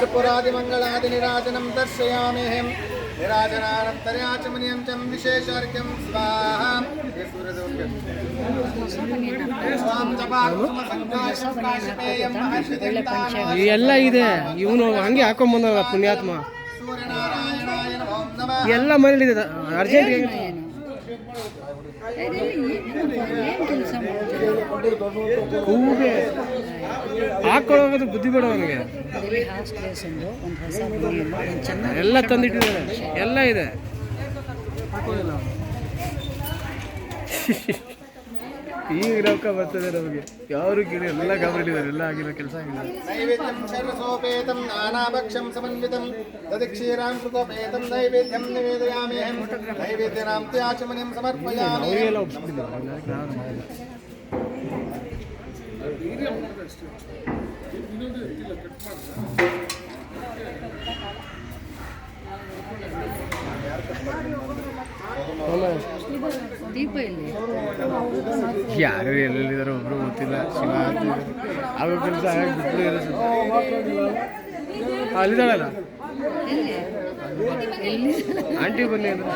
कर्पूरादिमङ्गलादिनिराजनं दर्शयाम्यहं निराजनानन्तर्याचमनीयं चं विशेषार्घ्यं स्वाहा हे सूर्यदेवस्य स्वां जपाकुसुमसङ्काशकाशपेयं महर्षिदिन्तानं ಎಲ್ಲ ಇದೆ ಇವನು ಹಂಗೆ ಹಾಕೊಂಬಂದವ ಪುಣ್ಯಾತ್ಮ सूर्यनारायणाय नमो नमः ಎಲ್ಲ ಮನೇಲಿದೆ ಅರ್ಜೆಂಟ್ ಏನು ಕೆಲಸ ಮಾಡ್ತಾರೆ ಹೂವಿಗೆ ಹಾಕೊಳ್ಳೋದು ಬುದ್ಧಿ ಬೇಡ ಅವನಿಗೆ ಎಲ್ಲ ತಂದಿಟ್ಟಿದ್ದಾರೆ. ಎಲ್ಲ ಇದೆ. ಈಗ ರೊಕ್ಕ ಬರ್ತದೆ ನಮಗೆ ಯಾರು ಕೇಳಿ ಎಲ್ಲ ಕಾಮಡಿದ್ದಾರೆ ಎಲ್ಲ ಆಗಿರೋ ಕೆಲಸ ಆಗಿಲ್ಲ ನೈವೇದ್ಯಂ ಸರ್ವಸೋಪೇತಂ ನಾನಾಭಕ್ಷಂ ಸಮನ್ವಿತಂ ತದಿ ಕ್ಷೀರಾಂ ಕೃತೋಪೇತಂ ನೈವೇದ್ಯಂ ನಿವೇದಯಾಮ್ಯಹಂ ನೈವೇದ್ಯನಾಂ ತ್ಯಾಚಮನಿಂ ಸಮರ್ಪಯಾಮಿ ಅವರಿಗೆಲ್ಲ ಒಪ್ಪಿಸಿದ್ದಾರೆ ನಾನು ಮಾಡಿಲ್ಲ ಯಾರು ಕಟ್ ಮಾಡಿ ದೀಪ ಇಲ್ಲಿ. ಯಾರು ಎಲ್ಲೆಲ್ಲಿದ್ದಾರೆ ಒಬ್ರು ಗೊತ್ತಿಲ್ಲ ಶಿವ. ಆಗೋ ಕೆಲಸ ಅಲ್ಲಿದ್ದಾಳಲ್ಲ? ಆಂಟಿ ಬನ್ನಿ ಅಂದ್ರೆ.